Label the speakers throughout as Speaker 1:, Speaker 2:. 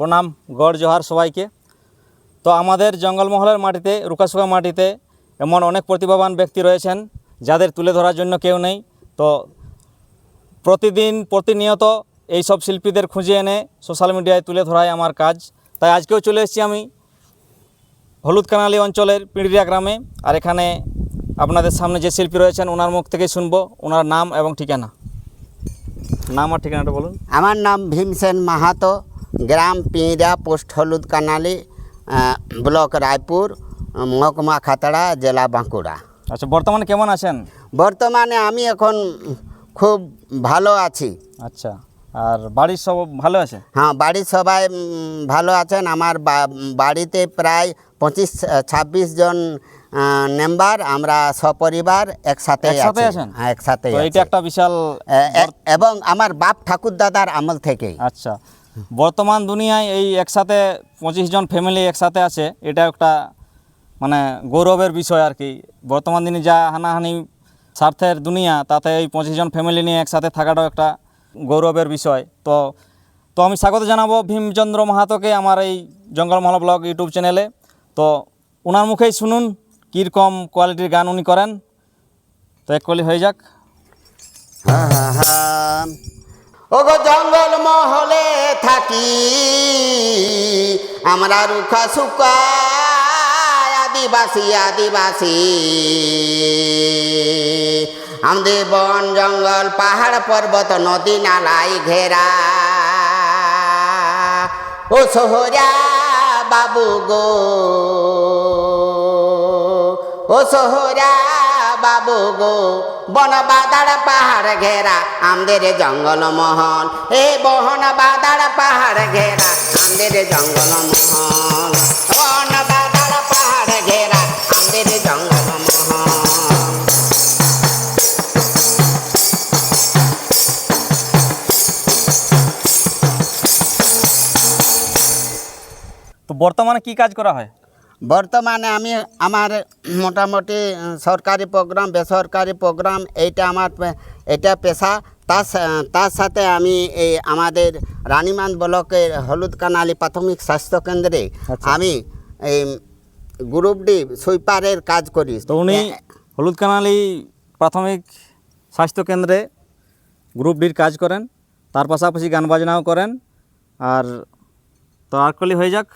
Speaker 1: প্রণাম, গড় জোহার সবাইকে। তো আমাদের জঙ্গলমহলের মাটিতে রুকাশুকা মাটিতে এমন অনেক প্রতিভাবান ব্যক্তি রয়েছেন যাদের তুলে ধরার জন্য কেউ নেই। তো প্রতিদিন প্রতিনিয়ত এই সব শিল্পীদের খুঁজে এনে সোশ্যাল মিডিয়ায় তুলে ধরাই আমার কাজ। তাই আজকেও চলে এসেছি আমি হলুদ কানালি অঞ্চলের পিঁড়িয়া গ্রামে। আর এখানে আপনাদের সামনে যে শিল্পী রয়েছেন, ওনার মুখ থেকে শুনব। ওনার নাম এবং ঠিকানা। নাম আর ঠিকানাটা বলুন।
Speaker 2: আমার নাম ভীমসেন মাহাতো। গ্রাম পিঁড়া পোস্ট হলুদ কানালি ব্লক রায়পুর মহকুমা খাতড়া জেলা বাঁকুড়া।
Speaker 1: আচ্ছা বর্তমানে কেমন আছেন?
Speaker 2: বর্তমানে আমি এখন খুব ভালো আছি।
Speaker 1: আচ্ছা আর বাড়ির সব ভালো আছে?
Speaker 2: হ্যাঁ বাড়ির সবাই ভালো আছেন। আমার বা- বাড়িতে প্রায় পঁচিশ ছাব্বিশ জন মেম্বার। আমরা সপরিবার একসাথে
Speaker 1: একসাথে
Speaker 2: আছি।
Speaker 1: আছেন?
Speaker 2: হ্যাঁ একসাথে
Speaker 1: এটা একটা বিশাল
Speaker 2: এবং আমার বাপ ঠাকুর দাদার আমল থেকেই।
Speaker 1: আচ্ছা বর্তমান দুনিয়ায় এই একসাথে পঁচিশ জন ফ্যামিলি একসাথে আছে, এটা একটা মানে গৌরবের বিষয় আর কি। বর্তমান দিনে যা হানাহানি স্বার্থের দুনিয়া, তাতে এই পঁচিশ জন ফ্যামিলি নিয়ে একসাথে থাকাটাও একটা গৌরবের বিষয়। তো তো আমি স্বাগত জানাব ভীমচন্দ্র মাহাতোকে আমার এই জঙ্গলমহল ব্লগ ইউটিউব চ্যানেলে। তো ওনার মুখেই শুনুন কীরকম কোয়ালিটির গান উনি করেন। তো, এক কলি হয়ে যাক।
Speaker 2: ওগো জঙ্গল মহলে থাকি, আমরা রুখা সুকা আদিবাসী আদিবাসী। আমাদের বন জঙ্গল, পাহাড়, পর্বত, নদী, নালাই ঘেরা। ও সোহরা বাবু গো, ও সোহরা বাবু গো। বন বাদাড় পাহাড় ঘেরা, আমাদের জঙ্গল মহল। এ বহন বাদাড় পাহাড় ঘেরা, আমাদের জঙ্গল মহল। বন বাদাড় পাহাড় ঘেরা, আমাদের জঙ্গল মহল।
Speaker 1: বর্তমানে কি কাজ করা হয়?
Speaker 2: বর্তমানে আমি আমার মোটামুটি সরকারি প্রোগ্রাম বেসরকারি প্রোগ্রাম এইটা আমার এটা পেশা। তার সা- তার সাথে আমি এই আমাদের রানীমান্দ ব্লকের হলুদ কানালি প্রাথমিক স্বাস্থ্য কেন্দ্রে
Speaker 1: আচ্ছা।
Speaker 2: আমি এই গ্রুপ ডি সুইপারের কাজ করি।
Speaker 1: তো উনি হলুদ কানালি প্রাথমিক স্বাস্থ্য কেন্দ্রে গ্রুপ ডির কাজ করেন। তার পাশাপাশি গান বাজনাও করেন। আর তো আর হয়ে যাক।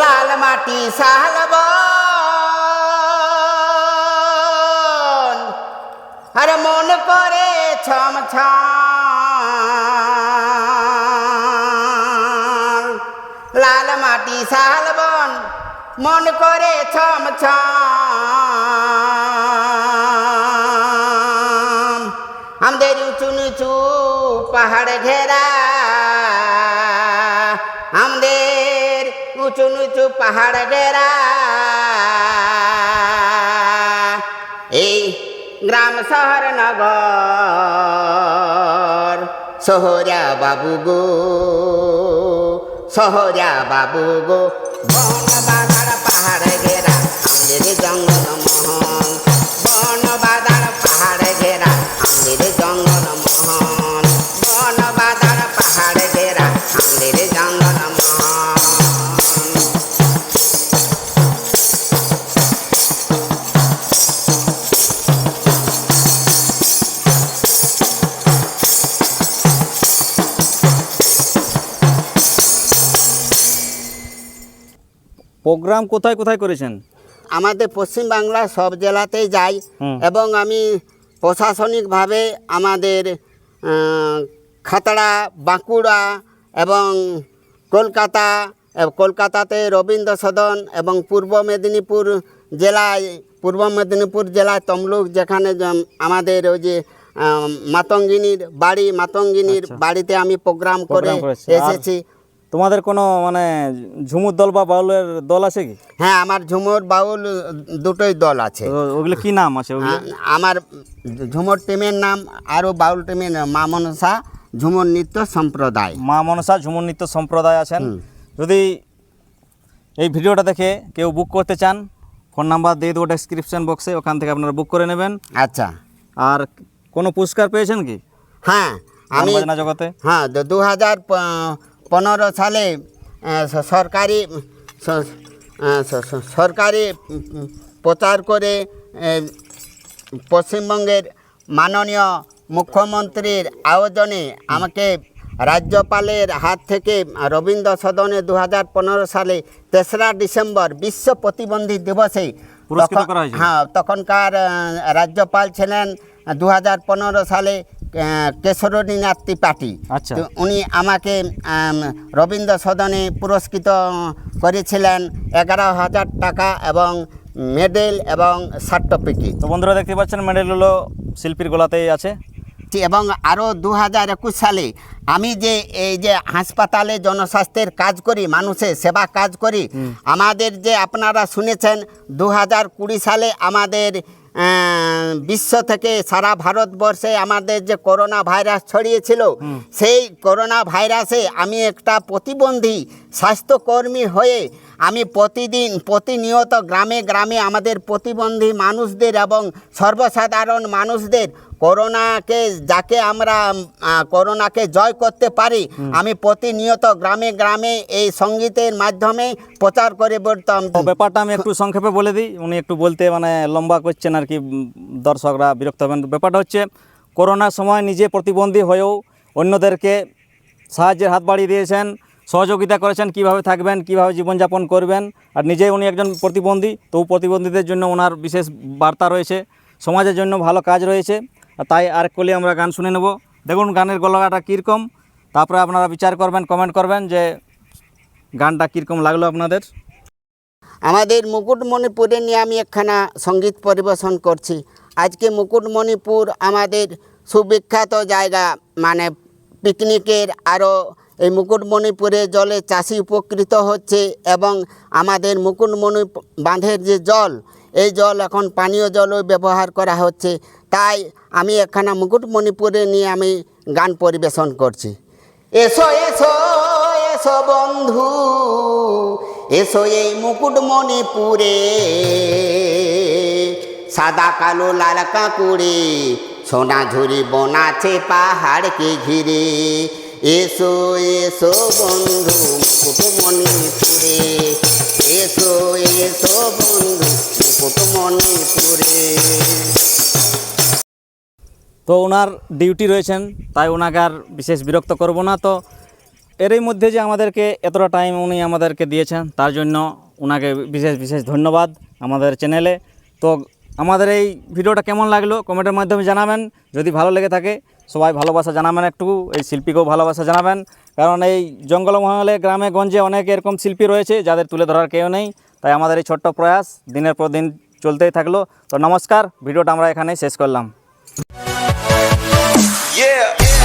Speaker 2: লাল মাটি সাহলবন আরে মন করে ছম লাল মাটি সাহলবন মন করে ছম। আমাদের উঁচু নিচু পাহাড় ঘেরা পাহাড় ঘেরা এই গ্রাম শহর নগর। শহরা বাবু গো শহরা বাবু গো। বন বাগার পাহাড় ঘেরা আমাদের জঙ্গল মহল। বন বাগার
Speaker 1: প্রোগ্রাম কোথায় কোথায় করেছেন?
Speaker 2: আমাদের পশ্চিমবাংলার সব জেলাতেই যাই এবং আমি প্রশাসনিকভাবে আমাদের খাতড়া বাঁকুড়া এবং কলকাতা কলকাতাতে রবীন্দ্র সদন এবং পূর্ব মেদিনীপুর জেলায় পূর্ব মেদিনীপুর জেলায় তমলুক যেখানে আমাদের ওই যে মাতঙ্গিনীর বাড়ি মাতঙ্গিনীর বাড়িতে আমি প্রোগ্রাম করে এসেছি।
Speaker 1: তোমাদের কোনো মানে ঝুমুর দল বা বাউলের দল আছে কি?
Speaker 2: হ্যাঁ আমার ঝুমুর বাউল দুটোই দল আছে।
Speaker 1: তো ওগুলো কি নাম আছে ওগুলো?
Speaker 2: আমার ঝুমুর টিমের নাম আরও বাউল টিমের নাম মা মনসা ঝুমুর নৃত্য সম্প্রদায়।
Speaker 1: মা মনসা ঝুমুর নৃত্য সম্প্রদায় আছেন। যদি এই ভিডিওটা দেখে কেউ বুক করতে চান ফোন নাম্বার দিয়ে দেবো ডেসক্রিপশন বক্সে ওখান থেকে আপনারা বুক করে নেবেন।
Speaker 2: আচ্ছা।
Speaker 1: আর কোনো পুরস্কার পেয়েছেন কি?
Speaker 2: হ্যাঁ আমি
Speaker 1: জগতে?
Speaker 2: হ্যাঁ দু হাজার পনেরো সালে সরকারি সরকারি প্রচার করে পশ্চিমবঙ্গের মাননীয় মুখ্যমন্ত্রীর আয়োজনে আমাকে রাজ্যপালের হাত থেকে রবীন্দ্র সদনে দু হাজার পনেরো সালে তেসরা ডিসেম্বর বিশ্ব প্রতিবন্ধী দিবসে। হ্যাঁ তখনকার রাজ্যপাল ছিলেন দু হাজার পনেরো সালে আহ, কেশরীনাথ ত্রিপাঠী
Speaker 1: আচ্ছা।
Speaker 2: উনি আমাকে আম, রবীন্দ্র সদনে পুরস্কৃত করেছিলেন এগারো হাজার টাকা এবং মেডেল এবং সার্টিফিকেট।
Speaker 1: তো বন্ধুরা দেখতে পাচ্ছেন মেডেলগুলো শিল্পীর গলাতেই আছে।
Speaker 2: এবং আরও দু হাজার একুশ সালে আমি যে এই যে হাসপাতালে জনস্বাস্থ্যের কাজ করি মানুষের সেবা কাজ করি আমাদের যে আপনারা শুনেছেন দু হাজার কুড়ি সালে আমাদের বিশ্ব থেকে সারা ভারতবর্ষে আমাদের যে করোনা ভাইরাস ছড়িয়েছিল সেই করোনা ভাইরাসে আমি একটা প্রতিবন্ধী স্বাস্থ্যকর্মী হয়ে আমি প্রতিদিন প্রতিনিয়ত গ্রামে গ্রামে আমাদের প্রতিবন্ধী মানুষদের এবং সর্বসাধারণ মানুষদের করোনাকে যাকে আমরা করোনাকে জয় করতে পারি আমি প্রতিনিয়ত গ্রামে গ্রামে এই সঙ্গীতের মাধ্যমে প্রচার করে বলতাম।
Speaker 1: ব্যাপারটা আমি একটু সংক্ষেপে বলে দিই উনি একটু বলতে মানে লম্বা করছেন আর কি দর্শকরা বিরক্ত হবেন। ব্যাপারটা হচ্ছে করোনার সময় নিজে প্রতিবন্ধী হয়েও অন্যদেরকে সাহায্যের হাত বাড়িয়ে দিয়েছেন সহযোগিতা করেছেন কীভাবে থাকবেন কীভাবে জীবনযাপন করবেন আর নিজেই উনি একজন প্রতিবন্ধী তো প্রতিবন্ধীদের জন্য ওনার বিশেষ বার্তা রয়েছে। সমাজের জন্য ভালো কাজ রয়েছে। তাই আর কলি আমরা গান শুনে নেব। দেখুন গানের গলাটা কীরকম, তারপরে আপনারা বিচার করবেন কমেন্ট করবেন যে গানটা কীরকম লাগল আপনাদের।
Speaker 2: আমাদের মুকুটমণিপুরে নিয়ে আমি একখানা সংগীত পরিবেশন করছি। আজকে মুকুটমণিপুর আমাদের সুবিখ্যাত জায়গা মানে পিকনিকের আরও এই মুকুটমণিপুরে জলে চাষি উপকৃত হচ্ছে এবং আমাদের মুকুটমণি বাঁধের যে জল, এই জল এখন পানীয় জলও ব্যবহার করা হচ্ছে। তাই আমি একখানা মুকুটমণিপুরে নিয়ে আমি গান পরিবেশন করছি। এসো এসো এসো বন্ধু, এসো এই মুকুটমণিপুরে। সাদা কালো, লাল কাকুড়ে, সোনা ঝুরি বনাছে পাহাড়কে ঘিরে। এসো এসো বন্ধু, মুকুটমণিপুরে। এসো এসো বন্ধু, মুকুটমণিপুরে।
Speaker 1: তো ওনার ডিউটি রয়েছেন, তাই ওনাকে আর বিশেষ বিরক্ত করব না। তো এরই মধ্যে যে আমাদেরকে এতটা টাইম উনি আমাদেরকে দিয়েছেন, তার জন্য ওনাকে বিশেষ বিশেষ ধন্যবাদ আমাদের চ্যানেলে তো আমাদের এই ভিডিওটা কেমন লাগল কমেন্টের মাধ্যমে জানাবেন। যদি ভালো লেগে থাকে, সবাই ভালোবাসা জানাবেন একটু, এই শিল্পীকেও ভালোবাসা জানাবেন। কারণ এই জঙ্গলমহলে, গ্রামে, গঞ্জে অনেক এরকম শিল্পী রয়েছে, যাদের তুলে ধরার কেউ নেই। তাই আমাদের এই ছোট্ট প্রয়াস দিনের পর দিন চলতেই থাকল। তো নমস্কার, ভিডিওটা আমরা এখানেই শেষ করলাম।
Speaker 3: Yeah.